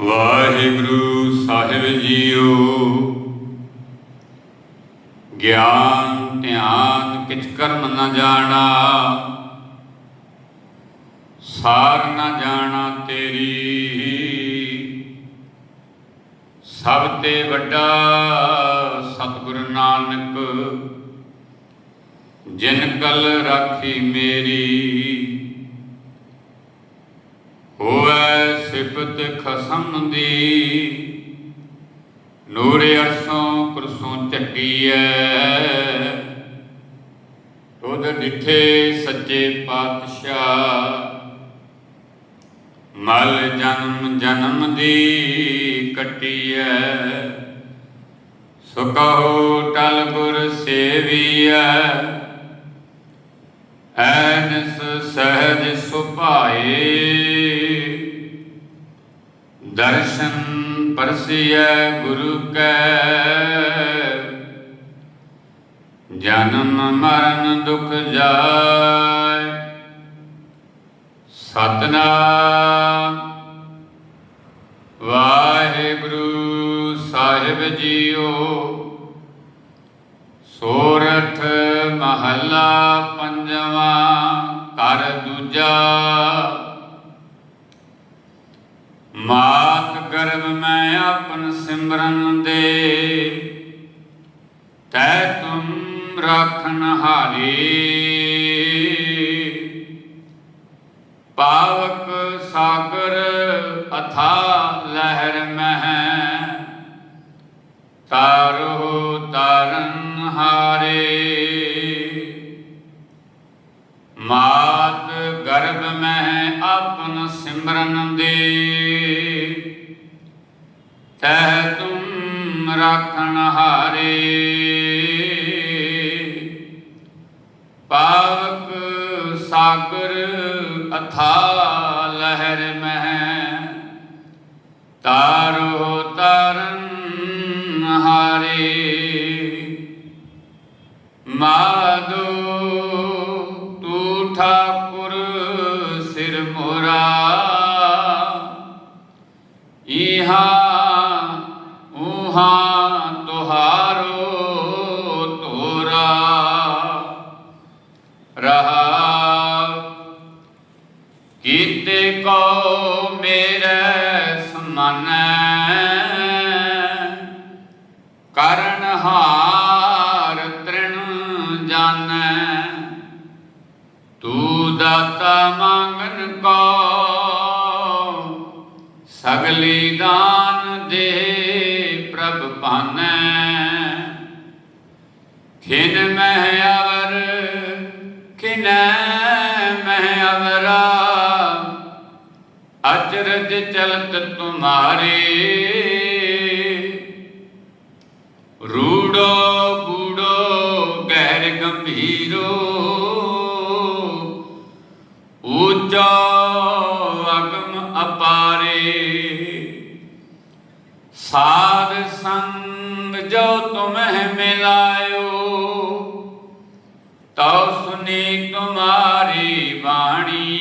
ਵਾਹਿਗੁਰੂ ਸਾਹਿਬ JIO. ਗਿਆਨ, ਧਿਆਨ ਕਿਛ ਕਰਮ ਨ ਜਾਣਾ। ਸਾਰ ਨਾ ਜਾਣਾ ਤੇਰੀ। ਸਭ ਤੇ ਵੱਡਾ ਸਤਿਗੁਰ ਨਾਨਕ, ਜਿਨ ਕਲ ਰਾਖੀ ਮੇਰੀ। ਹੋਵੇ ਸਿਫਤ ਖਸਮ ਦੀ ਨੂਰ ਅਰਸੋਂ ਕੁਰਸੋਂ ਚੱਟੀਐ ਤੁਧ ਡਿਠੇ ਸੱਚੇ ਪਾਤਸ਼ਾਹ। ਮਲ ਜਨਮ ਜਨਮ ਦੀ ਕੱਟੀਐ। ਸੋ ਕਹੋ ਟਲ ਗੁਰ ਸੇਵੀਐ। ਐਨਸ ਸਹਿਜ ਸੁਭਾਏ। ਦਰਸ਼ਨ ਪਰਸਿਐ ਗੁਰੂ ਕੈ। ਜਨਮ ਮਰਨ ਦੁਖ ਜਾਏ। ਸਤਨਾਮ। ਵਾਹਿਗੁਰੂ ਸਾਹਿਬ ਜੀਓ। ਸੋਰਠ ਮਹੱਲਾ ਪੰਜਵਾਂ ਕਰ ਦੂਜਾ। ਮਾਤ ਗਰਭ ਮੈਂ ਆਪਨ ਸਿਮਰਨ ਦੇ। ਤੈ ਤੁਮ ਰੱਖਣ ਹਾਰੀ। ਪਾਵਕ ਸਾਗਰ ਅਥਾ ਲਹਿਰ ਮਹਿ। ਤਾਰੋ ਤਾਰਨ ਹਾਰੇ। ਮਾਤ ਗਰਭ ਮੈਂ ਆਪਨ ਸਿਮਰਨ ਦੇ। ਤੈ ਤੁਮ ਰਾਖਣ ਹਾਰੇ। ਪਾਵਕ ਸਾਗਰ ਅਥਾ ਤੁਹਾਂ ਤੁਹਾਰੋ ਤੋਰਾ ਰਹਾ। ਕੀਤੇ ਕੋ ਮੇਰੇ ਸਮਨ। ਕਰਨ ਹਾਰ ਤ੍ਰਿਣ ਜਾਣੈ ਤੂੰ ਦਾਤਾ ਮੰਗਨ ਖਿਨ ਮਹਿ ਅਵਰ, ਖਿਨੈ ਮਹਿ ਅਵਰਾ। ਅਚਰਜ ਚਲਤ ਤੁਮਾਰੇ। ਰੂੜੋ ਬੂੜੋ ਗਹਿਰ ਗੰਭੀਰੋ। ਉੱਚਾ ਅਗਮ ਅਪਾਰੇ। ਸਾਧ ਸੰਗ ਜੋ ਤੁਮਹਿ ਮਿਲਾਇਓ ਤਉ ਸੁਨੀ ਤੁਮਾਰੀ ਬਾਣੀ।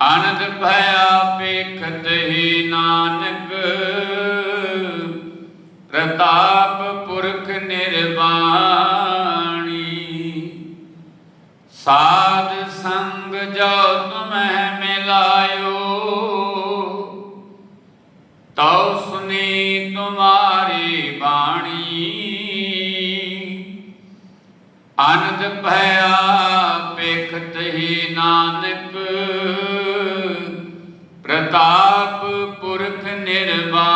ਆਨੰਦ ਭਇਆ ਪੇਖਤ ਹੀ ਨਾਨਕ, ਪ੍ਰਤਾਪ ਪੁਰਖ ਨਿਰਵਾਣੀ। ਸਾਧ ਸੰਗ ਜੋ ਤੁਮਹਿ ਮਿਲਾਇਓ, ਤਉ ਸੁਨੀ ਤੁਮਾਰੀ ਬਾਣੀ। ਅਨੰਦ ਭਇਆ ਪੇਖਤ ਹੀ ਨਾਨਕ। ਪ੍ਰਤਾਪ ਪੁਰਖ ਨਿਰਵਾਣੀ।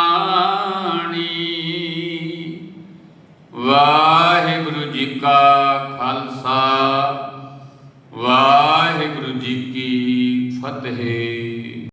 ਵਾਹਿਗੁਰੂ ਜੀ ਕਾ